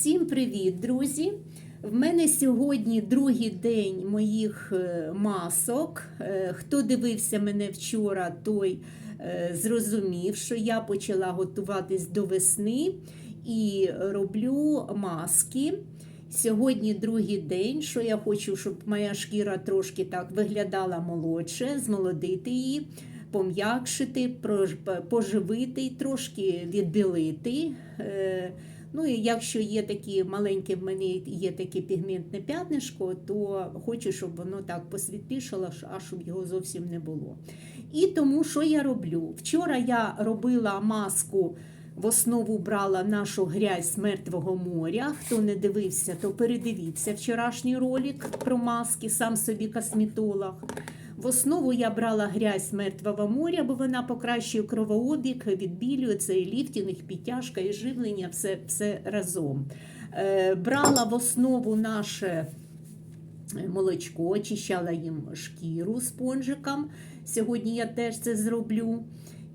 Всім привіт, друзі! В мене сьогодні другий день моїх е, масок. Е, Хто дивився мене вчора, той е, зрозумів, що я почала готуватись до весни і роблю маски. Сьогодні другий день, що я хочу, щоб моя шкіра трошки так виглядала молодше, змолодити її, пом'якшити, поживити, трошки відбілити. Ну і якщо є такі маленькі, в мене є таке пігментне п'ятнишко, то хочу, щоб воно так посвітлішало, аж щоб його зовсім не було. І тому що я роблю? Вчора я робила маску. В основу брала нашу грязь мертвого моря. Хто не дивився, то передивіться вчорашній ролик про маски, сам собі косметолог. В основу я брала грязь мертвого моря, бо вона покращує кровообіг, відбілює і ліфтінг, підтяжка і живлення, все, все разом. Е, брала в основу наше молочко, очищала їм шкіру спонжиком. Сьогодні я теж це зроблю.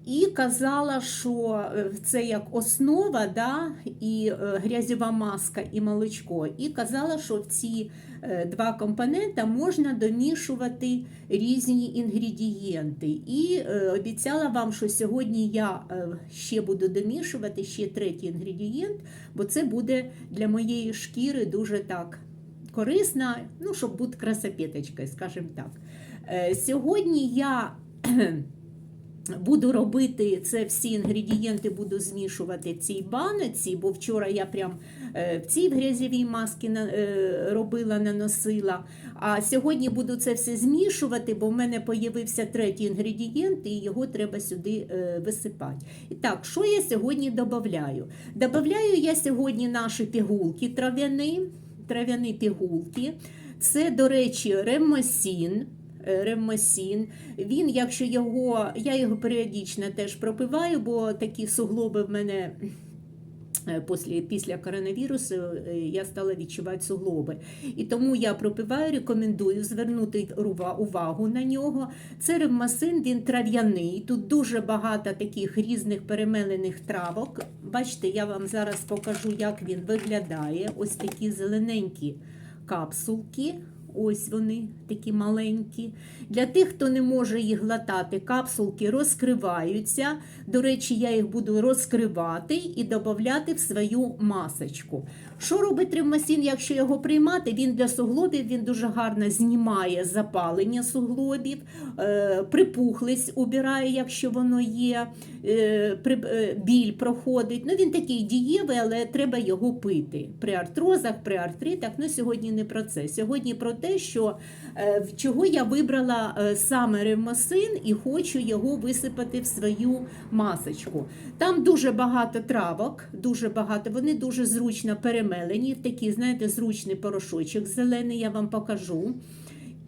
І казала, що е, це як основа, да, і е, грязьова маска, і молочко. І казала, що в ці е, два компоненти можна домішувати різні інгредієнти. І обіцяла вам, що сьогодні я ще буду домішувати ще третій інгредієнт, бо це буде для моєї шкіри дуже так корисно, ну, щоб бути красопеточкою, скажімо так. Сьогодні я буду робити це всі інгредієнти, буду змішувати в цій баноці, бо вчора я прям е, в цій грязєвій маски е, робила, наносила. А сьогодні буду це все змішувати, бо в мене з'явився третій інгредієнт, і його треба сюди е, висипати. І так, що я сьогодні додаю? Добавляю я сьогодні наші пігулки трав'яні, трав'яні пігулки. Це, до речі, ремосін. Ремосін. Він, якщо його, я його періодично теж пропиваю, бо такі суглоби в мене е, після, після коронавірусу е, я стала відчувати суглоби. І тому я пропиваю, рекомендую звернути увагу на нього. Це ревмасин, він трав'яний. Тут дуже багато таких різних перемелених травок. Бачите, я вам зараз покажу, як він виглядає. Ось такі зелененькі капсулки. Ось вони такі маленькі. Для тих, хто не може їх глотати, капсулки розкриваються. До речі, я їх буду розкривати і додати в свою масочку. Що робить тривмасін, якщо його приймати? Він для суглобів він дуже гарно знімає запалення суглобів, е, припухлість убирає, якщо воно є, е, е, біль проходить. Ну, він такий дієвий, але треба його пити. При артрозах, при артритах. Ну, сьогодні не про це. Сьогодні про те, що чого я вибрала саме ревмосин і хочу його висипати в свою масочку. Там дуже багато травок, дуже багато. Вони дуже зручно перемелені. Такий, знаєте, зручний порошочок зелений, я вам покажу.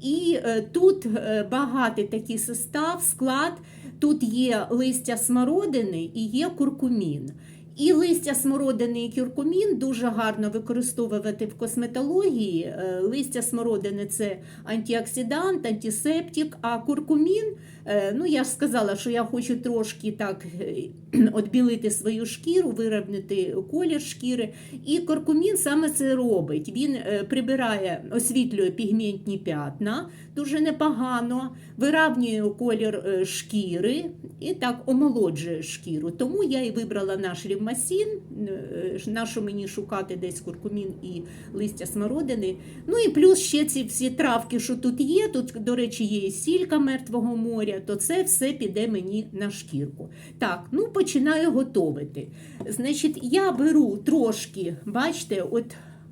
І е, тут е, багатий такий состав, склад. Тут є листя смородини і є куркумін. І листя смородини і куркумін дуже гарно використовувати в косметології. Е, Листя смородини це антиоксидант, антисептик, а куркумін, е, ну я ж сказала, що я хочу трошки так відбілити свою шкіру, виробнити колір шкіри. І куркумін саме це робить. Він е, прибирає, освітлює пігментні п'ятна дуже непогано, виравнює колір е, шкіри і так омолоджує шкіру. Тому я і вибрала наш рівмасін, е, нашу мені шукати десь куркумін і листя смородини. Ну і плюс ще ці всі травки, що тут є. Тут, до речі, є і сілька мертвого моря, то це все піде мені на шкірку. Так, ну починаю готувати. Значить, я беру трошки, бачите, от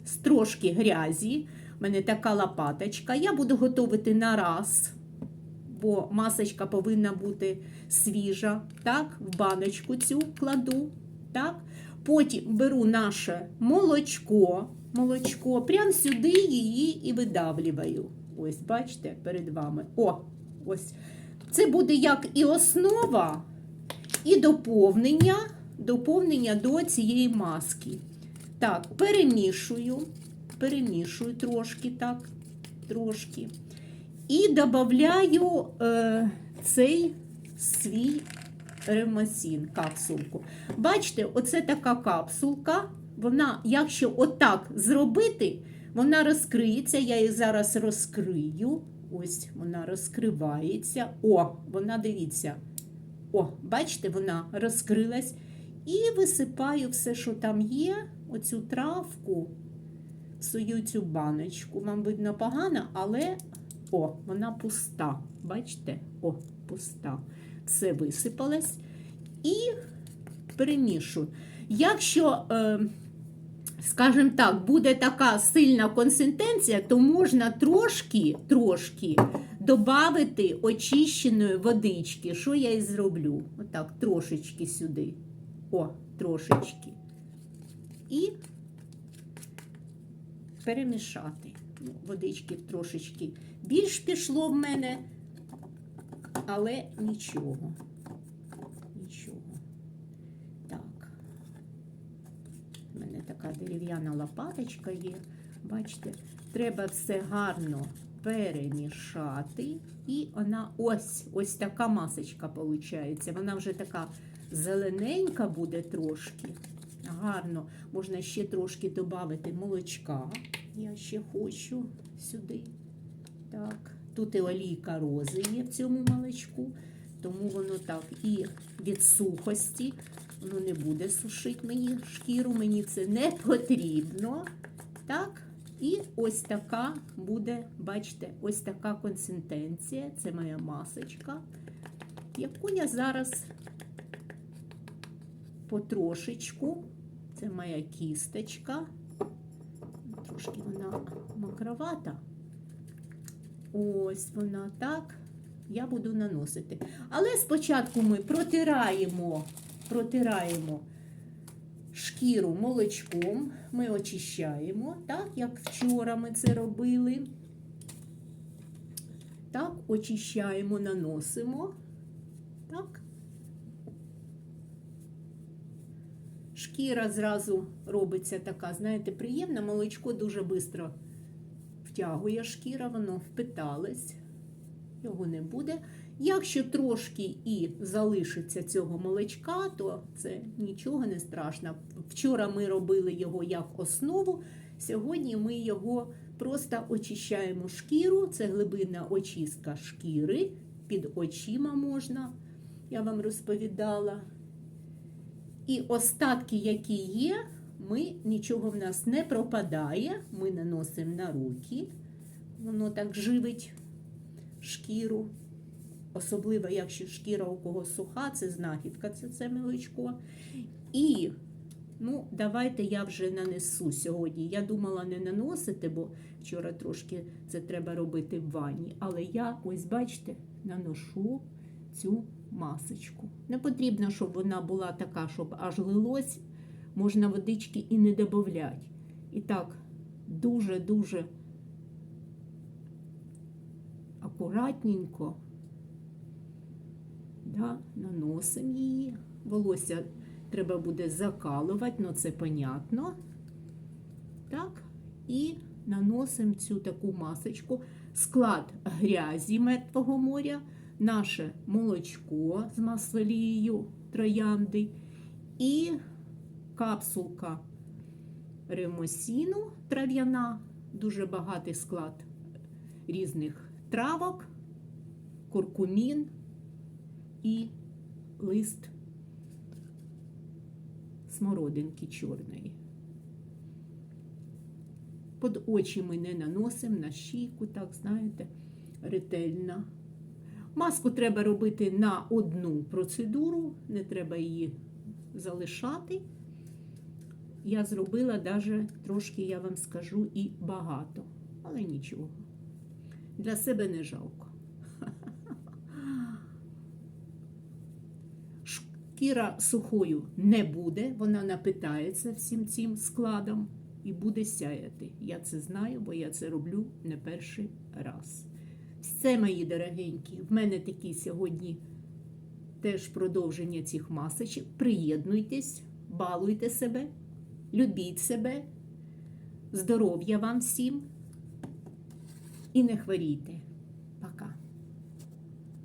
з трошки грязі. У мене така лопаточка. Я буду готувати на раз, бо масочка повинна бути свіжа. Так, в баночку цю кладу. Так. Потім беру наше молочко, молочко, прямо сюди її і видавлюю. Ось, бачите, перед вами. О, ось. Це буде як і основа, і доповнення, доповнення до цієї маски. Так, перемішую, перемішую трошки так, трошки. І додаю е, цей свій ремасін, капсулку. Бачите, оце така капсулка. вона, якщо отак зробити, вона розкриється. Я її зараз розкрию. Ось вона розкривається. О, вона дивіться. О, бачите, вона розкрилась. І висипаю все, що там є, оцю травку, сую цю баночку. Вам видно погано, але о, вона пуста. Бачите? О, пуста. Все висипалось. І перемішую. Якщо, е, скажімо так, буде така сильна консистенція, то можна трошки, трошки додати очищеної водички. Що я і зроблю? Отак, трошечки сюди. О, трошечки. І перемішати. Водички трошечки більш пішло в мене, але нічого. Нічого. Так. У мене така дерев'яна лопаточка є. Бачите, треба все гарно перемішати. І вона ось ось така масочка виходить. Вона вже така зелененька буде трошки. Гарно. Можна ще трошки додати молочка. Я ще хочу сюди. Так, тут і олійка рози є в цьому молочку, тому воно так і від сухості, воно не буде сушити мені шкіру, мені це не потрібно. Так, і ось така буде, бачите, ось така консистенція. Це моя масочка, яку я зараз потрошечку, це моя кісточка. Трошки вона макровата. Ось вона так. Я буду наносити. Але спочатку ми протираємо, протираємо шкіру молочком, ми очищаємо, так, як вчора ми це робили. Так, очищаємо, наносимо. Так. Шкіра зразу робиться така, знаєте, приємна, молочко дуже швидко втягує шкіра, воно впиталось, його не буде. Якщо трошки і залишиться цього молочка, то це нічого не страшно. Вчора ми робили його як основу, сьогодні ми його просто очищаємо шкіру, це глибинна очистка шкіри, під очима можна, я вам розповідала. І остатки, які є, ми нічого в нас не пропадає. Ми наносимо на руки. Воно так живить шкіру. Особливо, якщо шкіра у кого суха, це знахідка, це це молочко. І, ну, давайте я вже нанесу сьогодні. Я думала не наносити, бо вчора трошки це треба робити в ванні. Але я, ось бачите, наношу цю масочку. Не потрібно, щоб вона була така, щоб аж лилось. Можна водички і не додати. І так, дуже-дуже акуратненько да, наносимо її. Волосся треба буде закалувати, ну це понятно. Так, і наносимо цю таку масочку. Склад грязі мертвого моря, наше молочко з маслолією троянди і капсулка ремосіну трав'яна, дуже багатий склад різних травок, куркумін і лист смородинки чорної. Під очі ми не наносимо на щіку, так, знаєте, ретельно. Маску треба робити на одну процедуру, не треба її залишати. Я зробила навіть трошки, я вам скажу, і багато, але нічого. Для себе не жалко. Шкіра сухою не буде, вона напитається всім цим складом і буде сяяти. Я це знаю, бо я це роблю не перший раз. Все, мої дорогенькі, в мене такі сьогодні теж продовження цих масочок. Приєднуйтесь, балуйте себе, любіть себе, здоров'я вам всім і не хворійте.